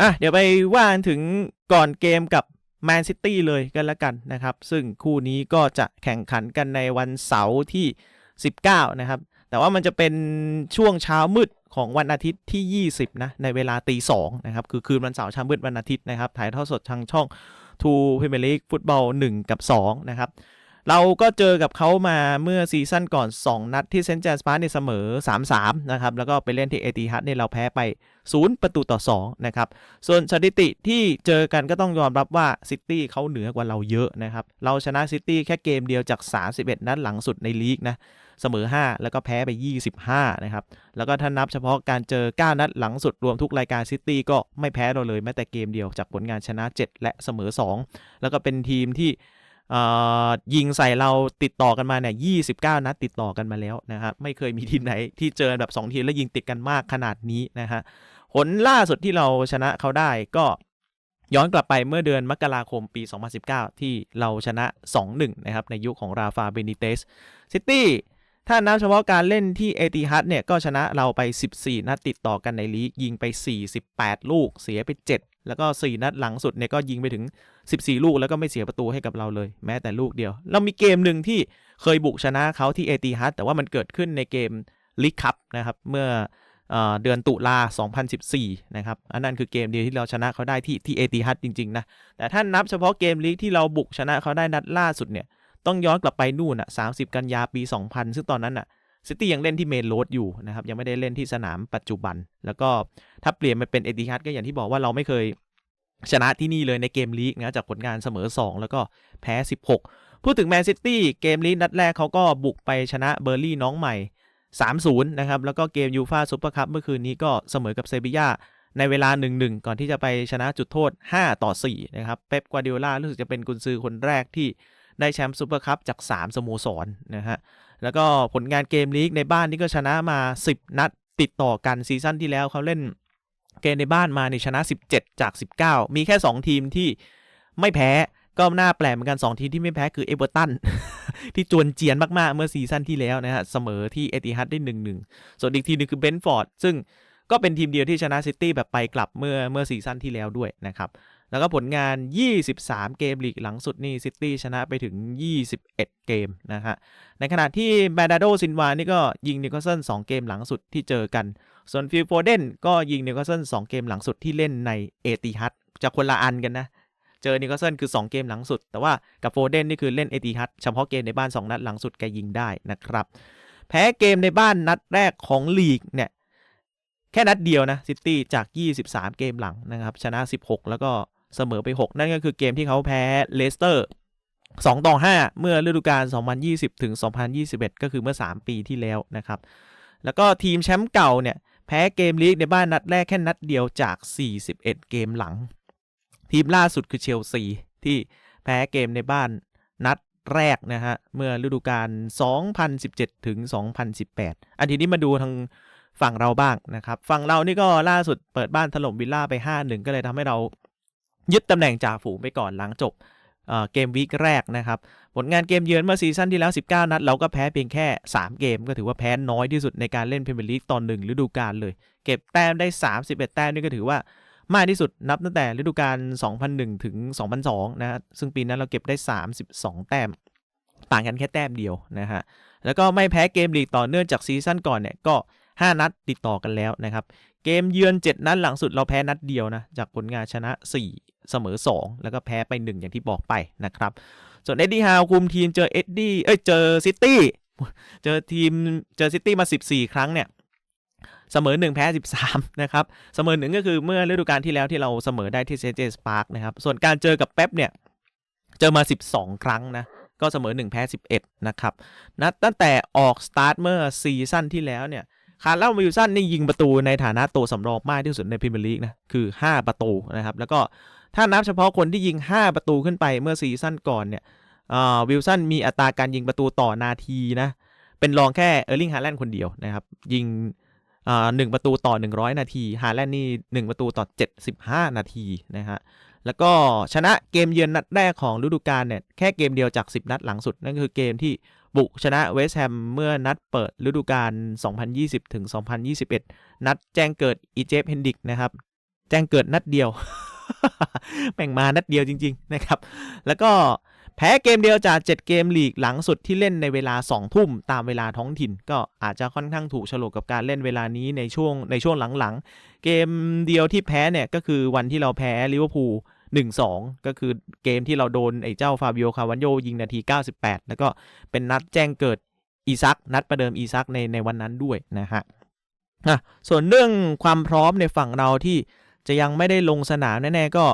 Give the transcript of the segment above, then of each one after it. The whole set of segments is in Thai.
อะเดี๋ยวไปว่านถึงก่อนเกมกับแมนซิตี้เลยกันละกันนะครับ ซึ่งคู่นี้ก็จะแข่งขันกันในวันเสาร์ที่ 19 นะครับ แต่ว่ามันจะเป็นช่วงเช้ามืดของวันอาทิตย์ที่ 20 นะ ในเวลาตีสองนะครับ คือคืนวันเสาร์เช้ามืดวันอาทิตย์นะครับ ถ่ายทอดสดทางช่องทูพรีเมียร์ลีกฟุตบอล 1 กับ 2 นะครับ เราก็เจอกับเขามาเมื่อซีซั่นก่อน 2 นัดที่เซนต์แจนส์พาร์เนี่ยเสมอ 3-3 นะครับ แล้วก็ไปเล่นที่เอติฮัดเนี่ยเราแพ้ไป 0 ประตูต่อ 2 นะครับ ส่วนสถิติที่เจอกันก็ต้องยอมรับว่าซิตี้เขาเหนือกว่าเราเยอะนะครับ เราชนะซิตี้แค่เกมเดียวจาก 31 นัดหลังสุดในลีกนะเสมอ 5 แล้วก็แพ้ไป 25 นะครับ แล้วก็ถ้านับเฉพาะการเจอ 9 นัดหลังสุดรวมทุกรายการซิตี้ก็ไม่แพ้เราเลยแม้แต่เกมเดียวจากผลงานชนะ 7 และเสมอ 2 แล้วก็เป็นทีมที่ ยิงใส่เราติดต่อกันมาเนี่ย29นัดติดต่อกันมาแล้วนะครับไม่เคยมีทีมไหนที่เจอแบบ 2 ทีมแล้วยิงติดกันมากขนาดนี้นะฮะผลล่าสุดที่เราชนะเขาได้ก็ย้อนกลับไปเมื่อเดือนมกราคมปี 2019 ที่เราชนะ 2-1 นะครับ ในยุคของราฟาเบนิเตสซิตี้ถ้านับเฉพาะการเล่นที่เอติฮัดเนี่ย ก็ชนะเราไป 14 นัดติดต่อกันในลีก ยิงไป 48 ลูก เสียไป 7 แล้วก็ 4 นัดหลังสุดเนี่ยก็ยิงไปถึง 14 ลูกแล้วก็ไม่เสียประตูให้กับเราเลย แม้แต่ลูกเดียว เรามีเกมหนึ่งที่เคยบุกชนะเขาที่เอติฮัดแต่ว่ามันเกิดขึ้นในเกมลีกคัพนะครับเมื่อเอ่อเดือนตุลา 2014 นะครับ อันนั้นคือเกมเดียวที่เราชนะเขาได้ที่ที่เอติฮัดจริง ๆ นะ แต่ถ้านับเฉพาะเกมลีกที่เราบุกชนะเขาได้นัดล่าสุดเนี่ย ต้องย้อนกลับไปนู่นอะ 30 กันยาปี 2000 ซึ่งตอนนั้นอะ ซิตี้ยังเล่นที่เมนโรดอยู่นะครับยังไม่ได้เล่นที่สนามปัจจุบัน แล้วก็ถ้าเปลี่ยนมาเป็นเอติฮัดก็อย่างที่บอกว่าเราไม่เคยชนะที่นี่เลยในเกมลีกนะจากผลงานเสมอ 2 แล้วก็แพ้ 16 พูดถึงแมนซิตี้เกมลีกนัดแรกเขาก็บุกไปชนะเบอร์ลี่น้องใหม่ 3-0 นะครับ แล้วก็เกมยูฟาซูเปอร์คัพเมื่อคืนนี้ก็เสมอกับเซบียาในเวลา 1-1 ก่อนที่จะไปชนะจุดโทษ 5 ต่อ 4 นะครับ เป๊ปกวาดิโอลารู้สึกจะเป็นกุนซือคนแรกที่ได้แชมป์ซูเปอร์คัพจาก 3 สโมสรนะฮะ แล้วก็ผลงานเกมลีกในบ้านนี่ก็ชนะมา 10 นัดติดต่อกันซีซั่นที่แล้วเขาเล่นเกมในบ้านมาในชนะ 17 จาก 19 มีแค่ 2 ทีมที่ไม่แพ้ก็น่าแปลกเหมือนกัน 2 ทีมที่ไม่แพ้คือเอเวอร์ตันที่จวนเจียนมากๆ เมื่อซีซั่นที่แล้วนะฮะ เสมอที่เอติฮัดได้ 1-1 ส่วนอีกทีมนึงคือเบนฟอร์ดซึ่งก็เป็นทีมเดียวที่ชนะซิตี้แบบไปกลับเมื่อเมื่อซีซั่นที่แล้วด้วยนะครับ แล้วก็ผลงาน 23 เกมลีกหลังสุดนี่ซิตี้ชนะไปถึง 21 เกมนะฮะ ในขณะที่แบดาโดซินวานี่ก็ยิงนิวคาสเซิล2เกมหลังสุดที่เจอกัน ส่วนฟิลโฟเดนก็ยิงนิวคาสเซิล2เกมหลังสุดที่เล่นในเอติฮัดจะคนละอันกันนะ เจอนิวคาสเซิลคือ 2 เกมหลังสุด แต่ว่ากับโฟเดนนี่คือเล่นเอติฮัดเฉพาะเกมในบ้าน 2 นัดหลังสุดแกยิงได้นะครับ แพ้เกมในบ้านนัดแรกของลีกเนี่ยแค่นัดเดียวนะซิตี้จาก 23 เกมหลังนะครับชนะ 16 แล้วก็ เสมอไป 6 นั่นก็คือเกมที่เขาแพ้เลสเตอร์2ต่อ 5 เมื่อฤดูกาล 2020 ถึง 2021 ก็คือเมื่อ 3 ปีที่แล้วนะครับ แล้วก็ทีมแชมป์เก่าเนี่ย แพ้เกมลีกในบ้านนัดแรกแค่นัดเดียวจาก 41 เกมหลัง ทีมล่าสุดคือเชลซี ที่แพ้เกมในบ้านนัดแรกนะฮะ เมื่อฤดูกาล 2017 ถึง 2018 อันทีนี้มาดูทางฝั่งเราบ้างนะครับ ฝั่งเรานี่ก็ล่าสุดเปิดบ้านถล่มวิลล่าไป 5-1 ก็เลยทำให้เรา ยึดตำแหน่งจ่าฝูงไปก่อนหลังจบเกมวีคแรกนะครับ ผลงานเกมเยือนเมื่อซีซั่นที่แล้ว 19 นัด เราก็แพ้เพียงแค่ 3 เกม ก็ถือว่าแพ้น้อยที่สุดในการเล่นพรีเมียร์ลีกตอนหนึ่งฤดูกาลเลย เก็บแต้มได้ 31 แต้มนี่ก็ถือว่ามากที่สุดนับตั้งแต่ฤดูกาล 2001 ถึง 2002 นะฮะซึ่งปีนั้นเราเก็บได้ 32 แต้ม ต่างกันแค่แต้มเดียวนะฮะ แล้วก็ไม่แพ้เกมลีกต่อเนื่องจากซีซั่นก่อนเนี่ยก็ 5 นัดติดต่อกันแล้วนะครับ เกมเยือน 7 นัดหลังสุดเราแพ้นัดเดียวนะ จากผลงานชนะ 4 เสมอ 2 แล้วก็แพ้ไป 1 อย่างที่บอกไปนะครับ ส่วนเอ็ดดี้ฮาวคุมทีมเจอเอ็ดดี้เอ้ยเจอซิตี้เจอทีมเจอซิตี้มา 14 ครั้งเนี่ยเสมอ 1 แพ้ 13 นะครับ เสมอหนึ่งก็คือเมื่อฤดูกาลที่แล้วที่เราเสมอได้ที่เซนเจสปาร์กนะครับ ส่วนการเจอกับเป๊ปเนี่ย เจอมา 12 ครั้งนะ ก็เสมอ 1 แพ้ 11 นะครับนัดตั้งแต่ออกสตาร์ทเมื่อซีซั่นที่แล้วเนี่ยคาร์ลวิลสันนี่ยิงประตูในฐานะตัวสำรองมากที่สุดในพรีเมียร์ลีกนะ คือ 5 ประตูนะครับ แล้วก็ ถ้านับเฉพาะคนที่ยิง 5 ประตูขึ้นไปเมื่อซีซั่นก่อนเนี่ยวิลสันมีอัตราการยิงประตูต่อนาทีนะเป็นรองแค่เออร์ลิงฮาแลนด์คนเดียวนะครับยิงหนึ่งประตูต่อ 100 นาทีฮาแลนด์นี่ 1 ประตูต่อ 75 นาทีนะฮะแล้วก็ชนะเกมเยือนนัดแรกของฤดูกาลเนี่ยแค่เกมเดียวจาก 10 นัดหลังสุด นั่นคือเกมที่บุกชนะเวสต์แฮมเมื่อนัดเปิดฤดูกาล 2020 ถึง 2021 นัดแจ้งเกิดอีเจฟเฮนดิกนะครับ แจ้งเกิดนัดเดียว แม่งมานัดเดียวจริง ๆ นะครับ แล้วก็แพ้เกมเดียวจาก 7 เกมลีกหลังสุดที่เล่นในเวลา 2 ทุ่มตามเวลาท้องถิ่น ก็อาจจะค่อนข้างถูกโฉลกกับการเล่นเวลานี้ในช่วงในช่วงหลังๆ เกมเดียวที่แพ้เนี่ยก็คือวันที่เราแพ้ลิเวอร์พูล1-2 ก็คือเกมที่เราโดนไอ้เจ้าฟาบิโอคาวันโยยิงนาที 98 แล้วก็เป็นนัดแจ้งเกิดอีซักนัดประเดิมอีซักในในวันนั้นด้วยนะฮะอะส่วนเรื่องความพร้อมในฝั่งเราที่ จะยังไม่ได้ลงสนามแน่ๆก็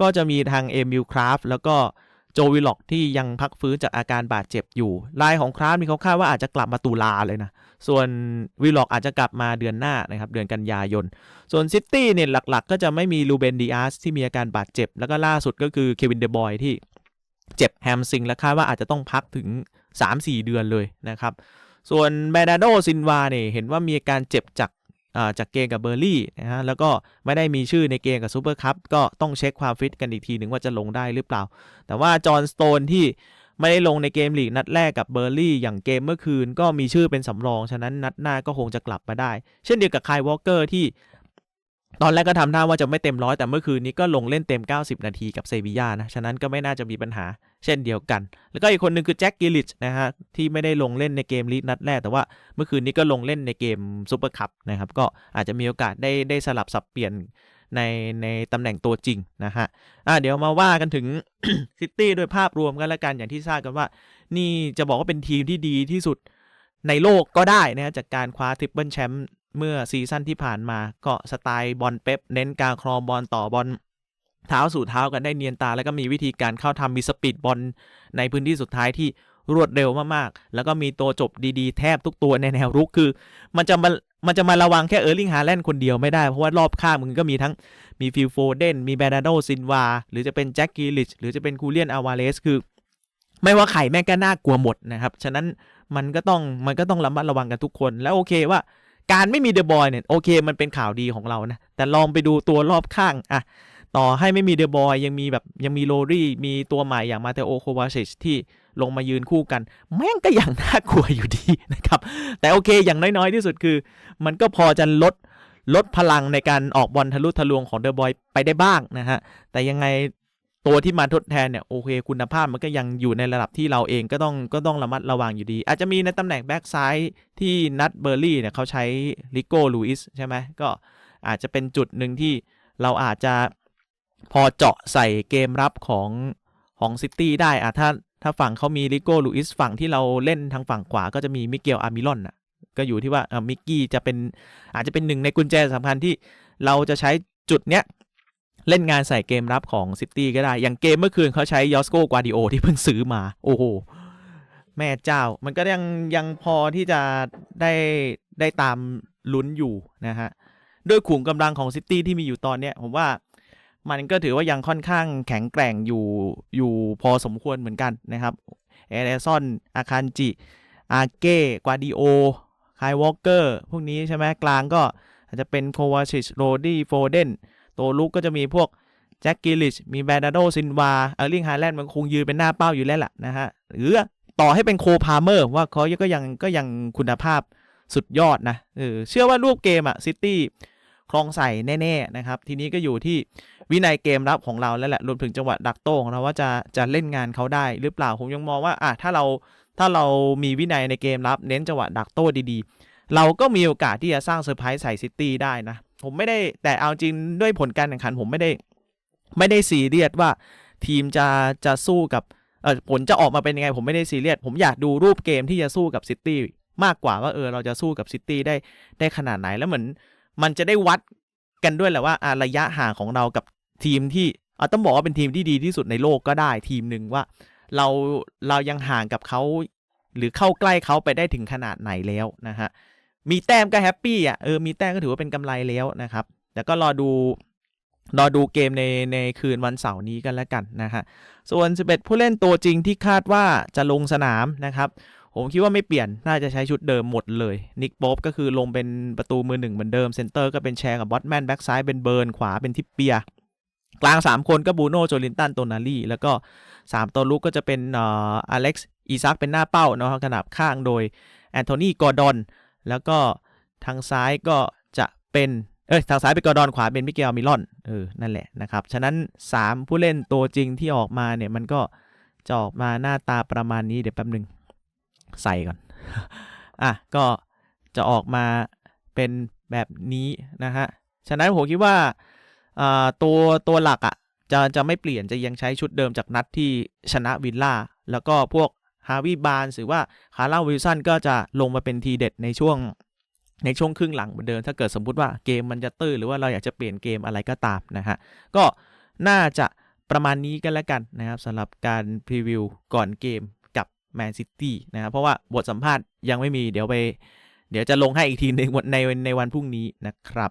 ก็จะมีทางเอมิลคราฟแล้วก็โจวิล็อกที่ยังพักฟื้นจากอาการบาดเจ็บอยู่ลายของคราฟมีเขาคาดว่าอาจจะกลับมาตุลาเลยนะ ส่วนวิล็อกอาจจะกลับมาเดือนหน้านะครับ เดือนกันยายน ส่วนซิตี้เนี่ยหลักๆ ก็จะไม่มีลูเบนดีอาสที่มีอาการบาดเจ็บ แล้วก็ล่าสุดก็คือเควินเดบอยที่เจ็บแฮมซิงและคาดว่าอาจจะต้องพักถึง 3-4 เดือนเลยนะครับ ส่วนแบนาโดซินวาเนี่ยเห็นว่ามีอาการเจ็บจาก จากเกมกับเบอร์ลี่นะฮะแล้วก็ไม่ได้มีชื่อในเกมกับซูเปอร์คัพก็ต้องเช็คความฟิตกันอีกทีหนึ่งว่าจะลงได้หรือเปล่า แต่ว่าจอห์นสโตนที่ไม่ได้ลงในเกมลีกนัดแรกกับเบอร์ลี่อย่างเกมเมื่อคืนก็มีชื่อเป็นสำรอง ฉะนั้นนัดหน้าก็คงจะกลับมาได้ เช่นเดียวกับคายวอลเกอร์ที่ ตอนแรกก็ทำท่าว่าจะไม่เต็มร้อยแต่เมื่อคืนนี้ก็ลงเล่นเต็ม 90 นาทีกับเซบีย่านะ ฉะนั้นก็ไม่น่าจะมีปัญหาเช่นเดียวกัน แล้วก็อีกคนหนึ่งคือแจ็คกิลิชนะฮะที่ไม่ได้ลงเล่นในเกมลีกนัดแรก แต่ว่าเมื่อคืนนี้ก็ลงเล่นในเกมซูเปอร์คัพนะครับก็อาจจะมีโอกาสได้ได้สลับสับเปลี่ยนในในตำแหน่งตัวจริงนะฮะอะเดี๋ยวมาว่ากันถึงซิตี้โดยภาพรวมกันล้วกันอย่างที่ทราบกันว่า นี่จะบอกว่าเป็นทีมที่ดีที่สุดในโลกก็ได้นะฮะจากการคว้าทริปเปิลแชมป์ เมื่อซีซั่นที่ผ่านมาก็สไตล์บอลเป๊ปเน้นการครองบอลต่อบอลเท้าสู่เท้ากันได้เนียนตา แล้วก็มีวิธีการเข้าทำมีสปีดบอลในพื้นที่สุดท้ายที่รวดเร็วมากๆ แล้วก็มีตัวจบดีๆ แทบทุกตัวในแนวรุกคือ มันจะมามันจะมาระวังแค่เออร์ลิงฮาแลนด์คนเดียวไม่ได้ เพราะว่ารอบข้างมึงก็มีทั้งมีฟิลโฟเดนมีแบรนาโดซินวา หรือจะเป็นแจ็คกิลิชหรือจะเป็นคูเลียนอาวาเลสคือ ไม่ว่าใครแม่งก็น่ากลัวหมดนะครับ ฉะนั้นมันก็ต้องมันก็ต้องระมัดระวังกันทุกคนแล้วโอเคว่า การไม่มีเดอะบอยเนี่ยโอเค มันเป็นข่าวดีของเรานะ แต่ลองไปดูตัวรอบข้างอะต่อให้ไม่มีเดอะบอยยังมีแบบยังมีโรรี่มีตัวใหม่อย่างมาเตโอโควาเชชที่ลงมายืนคู่กัน แม่งก็ยังน่ากลัวอยู่ดีนะครับ แต่โอเคอย่างน้อยๆที่สุดคือ มันก็พอจะลดลดพลังในการออกบอลทะลุทะลวงของเดอะบอยไปได้บ้างนะฮะ แต่ยังไง ตัวที่มาทดแทนเนี่ยโอเค คุณภาพมันก็ยังอยู่ในระดับที่เราเองก็ต้องก็ต้องระมัดระวังอยู่ดี อาจจะมีในตำแหน่งแบ็กซ้ายที่นัดเบอร์ลี่เนี่ยเขาใช้ลิโก้ลูอิสใช่ไหมก็อาจจะเป็นจุดหนึ่งที่เราอาจจะพอเจาะใส่เกมรับของของซิตี้ได้อะถ้าถ้าฝั่งเขามีลิโก้ลูอิสฝั่งที่เราเล่นทางฝั่งขวาก็จะมีมิเกลอามิลอนอะก็อยู่ที่ว่ามิกกี้จะเป็นอาจจะเป็นหนึ่งในกุญแจสำคัญที่เราจะใช้จุดเนี้ย เล่นงานใส่เกมรับของซิตี้ก็ได้ อย่างเกมเมื่อคืนเขาใช้ยอสโกกวาดิโอที่เพิ่งซื้อมา โอ้โห แม่เจ้า มันก็ยังยังพอที่จะได้ได้ตามลุ้นอยู่นะฮะ ด้วยขุมกำลังของซิตี้ที่มีอยู่ตอนเนี้ย ผมว่ามันก็ถือว่ายังค่อนข้างแข็งแกร่งอยู่อยู่พอสมควรเหมือนกันนะครับเอเดซอน อาคันจิ อาเก้ กวาดิโอไคายวอลเกอร์ พวกนี้ใช่ไหมกลางก็อาจจะเป็นโควาชิชโรดี้โฟเดน ตัวลุกก็จะมีพวกแจ็คกิลิช มีแบรนาโดซินวา เออร์ลิงฮาแลนด์มันคงยืนเป็นหน้าเป้าอยู่แล้วล่ะนะฮะ หรือต่อให้เป็นโคพาเมอร์ว่าเขาก็ยังก็ยังคุณภาพสุดยอดนะ เออ เชื่อว่ารูปเกมอะซิตี้คลองใส่แน่ ๆ นะครับ ทีนี้ก็อยู่ที่วินัยเกมรับของเราแล้วแหละ รวมถึงจังหวะดักโต้ของเราว่าจะจะเล่นงานเขาได้หรือเปล่า ผมยังมองว่าอะถ้าเราถ้าเรามีวินัยในเกมรับ เน้นจังหวะดักโต้ดีๆ เราก็มีโอกาสที่จะสร้างเซอร์ไพรส์ใส่ซิตี้ได้นะ ผมไม่ได้แต่เอาจริงด้วยผลการแข่งขัน ผมไม่ได้ ไม่ได้ซีเรียสว่าทีมจะจะสู้กับเออผลจะออกมาเป็นยังไง ผมไม่ได้ซีเรียสผมอยากดูรูปเกมที่จะสู้กับซิตี้มากกว่าว่าเออเราจะสู้กับซิตี้ได้ได้ขนาดไหนแล้วเหมือน มันจะได้วัดกันด้วยแหละว่าอะระยะห่างของเรากับทีมที่เอาต้องบอกว่าเป็นทีมที่ดีที่สุดในโลกก็ได้ทีมหนึ่งว่า เราเรายังห่างกับเขาหรือเข้าใกล้เขาไปได้ถึงขนาดไหนแล้วนะฮะ มีแต้มก็แฮปปี้อะเออมีแต้มก็ถือว่าเป็นกำไรแล้วนะครับแต่ก็รอดูรอดูเกมในในคืนวันเสาร์นี้กันแล้วกันนะฮะส่วน 11 ผู้เล่นตัวจริงที่คาดว่าจะลงสนามนะครับ ผมคิดว่าไม่เปลี่ยนน่าจะใช้ชุดเดิมหมดเลยนิกป๊บก็คือลงเป็นประตูมือหนึ่งเหมือนเดิมเซนเตอร์ก็เป็นแชร์กับบอตแมนแบ็กซ้ายเป็นเบิร์นขวาเป็นทิปเปียกลาง 3 คนก็บูโน่โจลินตันโตนาลีแล้วก็ 3 ตัวลุกก็จะเป็นอ่ออเล็กซ์อีซักเป็นหน้าเป้าเนาะขนาบข้างโดยแอนโทนีกอร์ดอน แล้วก็ทางซ้ายก็จะเป็นเอ้ยทางซ้ายเป็นกอร์ดอนขวาเป็นมิเกลมิลอนเออนั่นแหละนะครับ ฉะนั้น 3 ผู้เล่นตัวจริงที่ออกมาเนี่ยมันก็จะออกมาหน้าตาประมาณนี้เดี๋ยวแป๊บหนึ่งใส่ก่อน อะ ก็จะออกมาเป็นแบบนี้นะฮะ ฉะนั้นผมคิดว่าอ่าตัวตัวหลักอะ่ะจะจะไม่เปลี่ยนจะยังใช้ชุดเดิมจากนัดที่ชนะวิลล่า แล้วก็พวก ฮาวิบานหรือว่าคาร์ลาวิลสันก็จะลงมาเป็นทีเด็ดในช่วงในช่วงครึ่งหลังเหมือนเดิมถ้าเกิดสมมุติว่าเกมมันจะตื้อหรือว่าเราอยากจะเปลี่ยนเกมอะไรก็ตามนะฮะก็น่าจะประมาณนี้กันแล้วกันนะครับสำหรับการพรีวิวก่อนเกมกับแมนซิตี้นะครับเพราะว่าบทสัมภาษณ์ยังไม่มีเดี๋ยวไป เดี๋ยวจะลงให้อีกทีหนึ่งวันในในวันพรุ่งนี้นะครับ